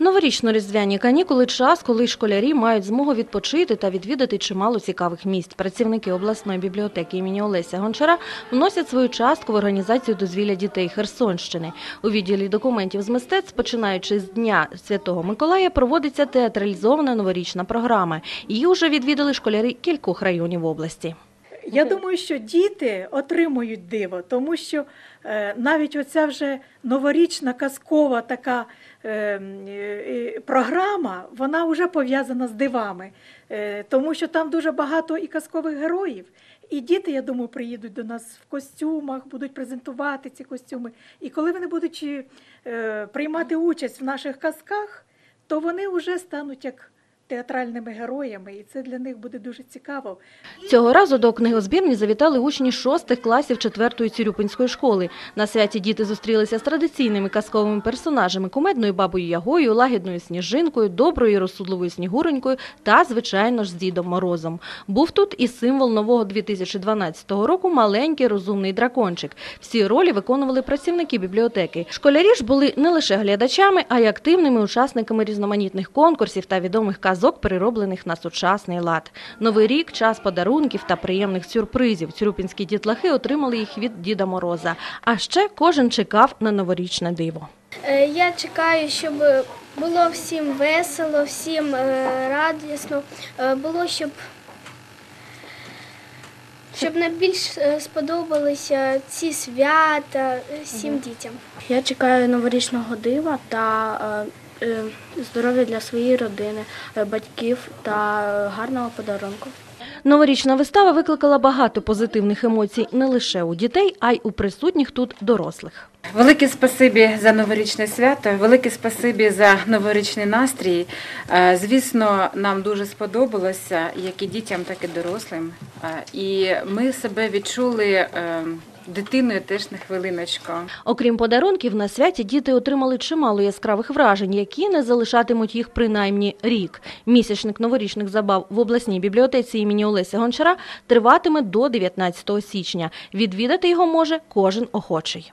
Новорічно-різдвяні канікули – час, коли школярі мають змогу відпочити та відвідати чимало цікавих місць. Працівники обласної бібліотеки імені Олеся Гончара вносять свою частку в організацію дозвілля дітей Херсонщини. У відділі документів з мистецтв, починаючи з Дня Святого Миколая, проводиться театралізована новорічна програма. Її вже відвідали школярі кількох районів області. Я думаю, що діти отримують диво, тому що е, навіть оця вже новорічна казкова така е, е, програма, вона вже пов'язана з дивами, тому що там дуже багато і казкових героїв. І діти, я думаю, приїдуть до нас в костюмах, будуть презентувати ці костюми. І коли вони будуть приймати участь в наших казках, то вони вже стануть як театральними героями, і це для них буде дуже цікаво. Цього разу до книгозбірні завітали учні шостих класів четвертої Цюрюпинської школи. На святі діти зустрілися з традиційними казковими персонажами – кумедною бабою Ягою, лагідною сніжинкою, доброю і розсудливою снігуронькою та, звичайно ж, з Дідом Морозом. Був тут і символ нового 2012 року – маленький розумний дракончик. Всі ролі виконували працівники бібліотеки. Школярі ж були не лише глядачами, а й активними учасниками різноманітних конкурсів та відомих казок, перероблених на сучасний лад. Новий рік – час подарунків та приємних сюрпризів. Цюрюпінські дітлахи отримали їх від Діда Мороза. А ще кожен чекав на новорічне диво. Е, Я чекаю, щоб було всім весело, всім е, радісно, е, було, щоб, щоб найбільш сподобалися ці свята всім дітям. Я чекаю новорічного дива та здоров'я для своєї родини, е, батьків та е, гарного подарунку. Новорічна вистава викликала багато позитивних емоцій не лише у дітей, а й у присутніх тут дорослих. Велике спасибі за новорічне свято, велике спасибі за новорічний настрій. Е, Звісно, нам дуже сподобалося як і дітям, так і дорослим. Е, І ми себе відчули е, дитиною теж на хвилиночку. Окрім подарунків, на святі діти отримали чимало яскравих вражень, які не залишатимуть їх принаймні рік. Місячник новорічних забав в обласній бібліотеці імені Олеся Гончара триватиме до 19 січня. Відвідати його може кожен охочий.